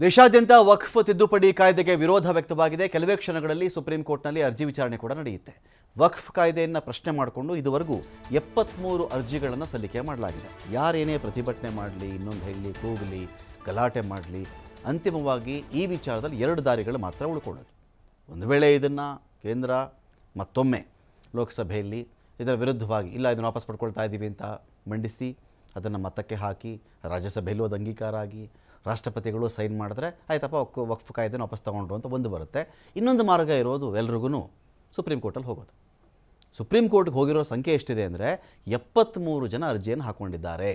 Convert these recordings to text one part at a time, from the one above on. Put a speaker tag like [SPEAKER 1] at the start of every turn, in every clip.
[SPEAKER 1] ದೇಶಾದ್ಯಂತ ವಕ್ಫ್ ತಿದ್ದುಪಡಿ ಕಾಯ್ದೆಗೆ ವಿರೋಧ ವ್ಯಕ್ತವಾಗಿದೆ. ಕೆಲವೇ ಕ್ಷಣಗಳಲ್ಲಿ ಸುಪ್ರೀಂ ಕೋರ್ಟ್ನಲ್ಲಿ ಅರ್ಜಿ ವಿಚಾರಣೆ ಕೂಡ ನಡೆಯುತ್ತೆ. ವಕ್ಫ್ ಕಾಯ್ದೆಯನ್ನು ಪ್ರಶ್ನೆ ಮಾಡಿಕೊಂಡು ಇದುವರೆಗೂ ಎಪ್ಪತ್ತ್ಮೂರು ಅರ್ಜಿಗಳನ್ನು ಸಲ್ಲಿಕೆ ಮಾಡಲಾಗಿದೆ. ಯಾರೇನೇ ಪ್ರತಿಭಟನೆ ಮಾಡಲಿ, ಇನ್ನೊಂದು ಹೇಳಿ, ಕೂಗಲಿ, ಗಲಾಟೆ ಮಾಡಲಿ, ಅಂತಿಮವಾಗಿ ಈ ವಿಚಾರದಲ್ಲಿ ಎರಡು ದಾರಿಗಳು ಮಾತ್ರ ಉಳ್ಕೊಳ್ಳೋದು. ಒಂದು ವೇಳೆ ಇದನ್ನು ಕೇಂದ್ರ, ಮತ್ತೊಮ್ಮೆ ಲೋಕಸಭೆಯಲ್ಲಿ ಇದರ ವಿರುದ್ಧವಾಗಿ, ಇಲ್ಲ ಇದನ್ನು ವಾಪಸ್ ಪಡ್ಕೊಳ್ತಾ ಇದ್ದೀವಿ ಅಂತ ಮಂಡಿಸಿ, ಅದನ್ನು ಮತಕ್ಕೆ ಹಾಕಿ, ರಾಜ್ಯಸಭೆಯಲ್ಲೂ ಅದು ಅಂಗೀಕಾರ ಆಗಿ ರಾಷ್ಟ್ರಪತಿಗಳು ಸೈನ್ ಮಾಡಿದ್ರೆ, ಆಯ್ತಪ್ಪ, ವಕ್, ವಕ್ಫ್ ಕಾಯ್ದೆನ ವಾಪಸ್ ತಗೊಂಡ್ರು ಅಂತ ಒಂದು ಬರುತ್ತೆ. ಇನ್ನೊಂದು ಮಾರ್ಗ ಇರೋದು ಎಲ್ರಿಗೂ ಸುಪ್ರೀಂ ಕೋರ್ಟಲ್ಲಿ ಹೋಗೋದು. ಸುಪ್ರೀಂ ಕೋರ್ಟ್ಗೆ ಹೋಗಿರೋ ಸಂಖ್ಯೆ ಎಷ್ಟಿದೆ ಅಂದರೆ ಎಪ್ಪತ್ತ್ಮೂರು ಜನ ಅರ್ಜಿಯನ್ನು ಹಾಕ್ಕೊಂಡಿದ್ದಾರೆ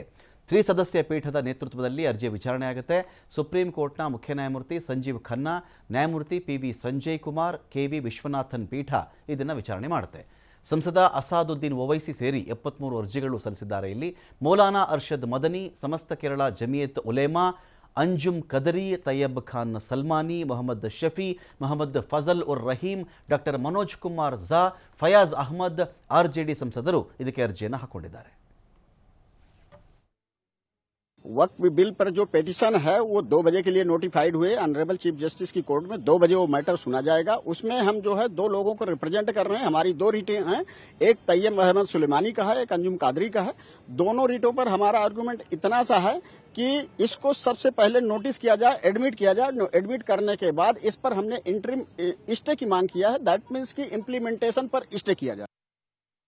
[SPEAKER 1] ತ್ರಿಸದಸ್ಯ ಪೀಠದ ನೇತೃತ್ವದಲ್ಲಿ ಅರ್ಜಿಯ ವಿಚಾರಣೆ ಆಗುತ್ತೆ. ಸುಪ್ರೀಂ ಕೋರ್ಟ್ನ ಮುಖ್ಯ ನ್ಯಾಯಮೂರ್ತಿ ಸಂಜೀವ್ ಖನ್ನಾ, ನ್ಯಾಯಮೂರ್ತಿ P V Sanjay Kumar, K V Viswanathan ಪೀಠ ಇದನ್ನು ವಿಚಾರಣೆ ಮಾಡುತ್ತೆ. ಸಂಸದ ಅಸಾದುದ್ದೀನ್ ಒವೈಸಿ ಸೇರಿ ಎಪ್ಪತ್ತ್ಮೂರು ಅರ್ಜಿಗಳು ಸಲ್ಲಿಸಿದ್ದಾರೆ ಇಲ್ಲಿ. ಮೌಲಾನಾ ಅರ್ಷದ್ ಮದನಿ, ಸಮಸ್ತ Kerala Jamiat ulema Anjum Kadri Tayyab Khan ಸಲ್ಮಾನಿ, Mohammed Shafi, Mohammad Fazal ur Rahim, doctor Manoj Kumar Jha, Fayaz Ahmad, R J D ಸಂಸದರು ಇದಕ್ಕೆ ಅರ್ಜಿಯನ್ನು ಹಾಕೊಂಡಿದ್ದಾರೆ.
[SPEAKER 2] वक्त बिल पर जो पेटिशन है, वो दो बजे के लिए नोटिफाइड हुए ऑनरेबल चीफ जस्टिस की कोर्ट में। दो बजे वो मैटर सुना जाएगा। उसमें हम जो है दो लोगों को रिप्रेजेंट कर रहे हैं। हमारी दो रीटें हैं। एक तैयब अहमद सुलेमानी का है, एक अंजुम कादरी का है। दोनों रीटों पर हमारा आर्गुमेंट इतना सा है कि इसको सबसे पहले नोटिस किया जाए एडमिट किया जाए। एडमिट करने के बाद इस पर हमने इंटरिम स्टे की मांग किया है। दैट मीन्स की इम्प्लीमेंटेशन पर स्टे किया जाए।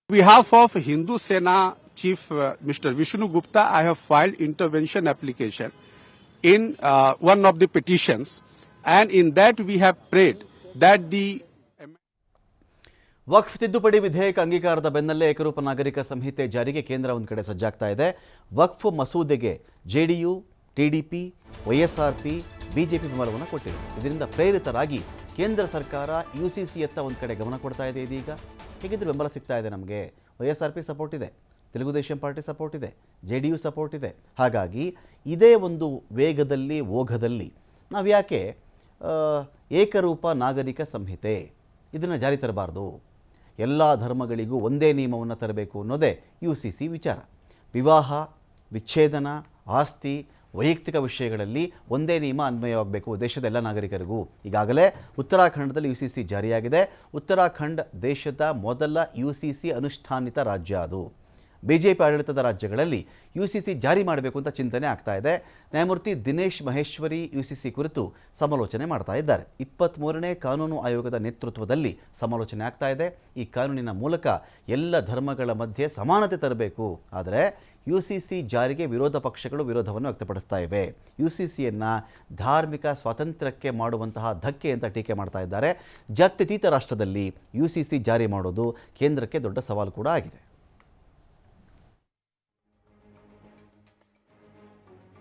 [SPEAKER 3] Behalf of Hindu Sena Chief uh, Mr. Vishnu Gupta, I have filed intervention application in uh, one of the petitions, and in that we have prayed that the
[SPEAKER 1] ವಕ್ಫ್ ತಿದ್ದುಪಡಿ ವಿಧೇಯಕ ಅಂಗೀಕಾರದ ಬೆನ್ನಲ್ಲೇ ಏಕರೂಪ ನಾಗರಿಕ ಸಂಹಿತೆ ಜಾರಿಗೆ ಕೇಂದ್ರ ಒಂದು ಕಡೆ ಸಜ್ಜಾಗ್ತಾ ಇದೆ. ವಕ್ಫ್ ಮಸೂದೆಗೆ ಜೆಡಿಯು ಟಿಡಿಪಿ ವೈಎಸ್ಆರ್ಪಿ ಬಿಜೆಪಿ ಬೆಂಬಲವನ್ನು ಕೊಟ್ಟಿದೆ. ಇದರಿಂದ ಪ್ರೇರಿತರಾಗಿ ಕೇಂದ್ರ ಸರ್ಕಾರ ಯು ಸಿ ಸಿಯತ್ತ ಒಂದು ಕಡೆ ಗಮನ ಕೊಡ್ತಾ ಇದೆ ಇದೀಗ. ಹೇಗಿದ್ರೆ ಬೆಂಬಲ ಸಿಗ್ತಾ ಇದೆ ನಮಗೆ. Y S R P support ಇದೆ. ತೆಲುಗುದೇಶಂ ಪಾರ್ಟಿ ಸಪೋರ್ಟ್ ಇದೆ, ಜೆ ಡಿ ಯು ಸಪೋರ್ಟ್ ಇದೆ. ಹಾಗಾಗಿ ಇದೇ ಒಂದು ವೇಗದಲ್ಲಿ, ಓಘದಲ್ಲಿ ನಾವು ಯಾಕೆ ಏಕರೂಪ ನಾಗರಿಕ ಸಂಹಿತೆ ಇದನ್ನು ಜಾರಿ ತರಬಾರ್ದು? ಎಲ್ಲ ಧರ್ಮಗಳಿಗೂ ಒಂದೇ ನಿಯಮವನ್ನು ತರಬೇಕು ಅನ್ನೋದೇ ಯು ಸಿ ಸಿ ವಿಚಾರ. ವಿವಾಹ, ವಿಚ್ಛೇದನ, ಆಸ್ತಿ, ವೈಯಕ್ತಿಕ ವಿಷಯಗಳಲ್ಲಿ ಒಂದೇ ನಿಯಮ ಅನ್ವಯವಾಗಬೇಕು ದೇಶದ ಎಲ್ಲ ನಾಗರಿಕರಿಗೂ. ಈಗಾಗಲೇ ಉತ್ತರಾಖಂಡದಲ್ಲಿ ಯು ಸಿ ಸಿ ಜಾರಿಯಾಗಿದೆ. ಉತ್ತರಾಖಂಡ್ ದೇಶದ ಮೊದಲ ಯು ಸಿ ಸಿ ಅನುಷ್ಠಾನಿತ ರಾಜ್ಯ ಅದು. ಬಿ ಜೆ ಪಿ ಆಡಳಿತದ ರಾಜ್ಯಗಳಲ್ಲಿ ಯು ಸಿ ಸಿ ಜಾರಿ ಮಾಡಬೇಕು ಅಂತ ಚಿಂತನೆ ಆಗ್ತಾ ಇದೆ. ನ್ಯಾಯಮೂರ್ತಿ Dinesh Maheshwari U C C ಕುರಿತು ಸಮಾಲೋಚನೆ ಮಾಡ್ತಾ ಇದ್ದಾರೆ. ಇಪ್ಪತ್ತ್ಮೂರನೇ ಕಾನೂನು ಆಯೋಗದ ನೇತೃತ್ವದಲ್ಲಿ ಸಮಾಲೋಚನೆ ಆಗ್ತಾ ಇದೆ. ಈ ಕಾನೂನಿನ ಮೂಲಕ ಎಲ್ಲ ಧರ್ಮಗಳ ಮಧ್ಯೆ ಸಮಾನತೆ ತರಬೇಕು. ಆದರೆ ಯು ಸಿ ಸಿ ಜಾರಿಗೆ ವಿರೋಧ ಪಕ್ಷಗಳು ವಿರೋಧವನ್ನು ವ್ಯಕ್ತಪಡಿಸ್ತಾ ಇವೆ. ಯು ಸಿ ಸಿಯನ್ನು ಧಾರ್ಮಿಕ ಸ್ವಾತಂತ್ರ್ಯಕ್ಕೆ ಮಾಡುವಂತಹ ಧಕ್ಕೆ ಅಂತ ಟೀಕೆ ಮಾಡ್ತಾ ಇದ್ದಾರೆ. ಜಾತ್ಯತೀತ ರಾಷ್ಟ್ರದಲ್ಲಿ ಯು ಸಿ ಸಿ ಜಾರಿ ಮಾಡೋದು ಕೇಂದ್ರಕ್ಕೆ ದೊಡ್ಡ ಸವಾಲು ಕೂಡ ಆಗಿದೆ.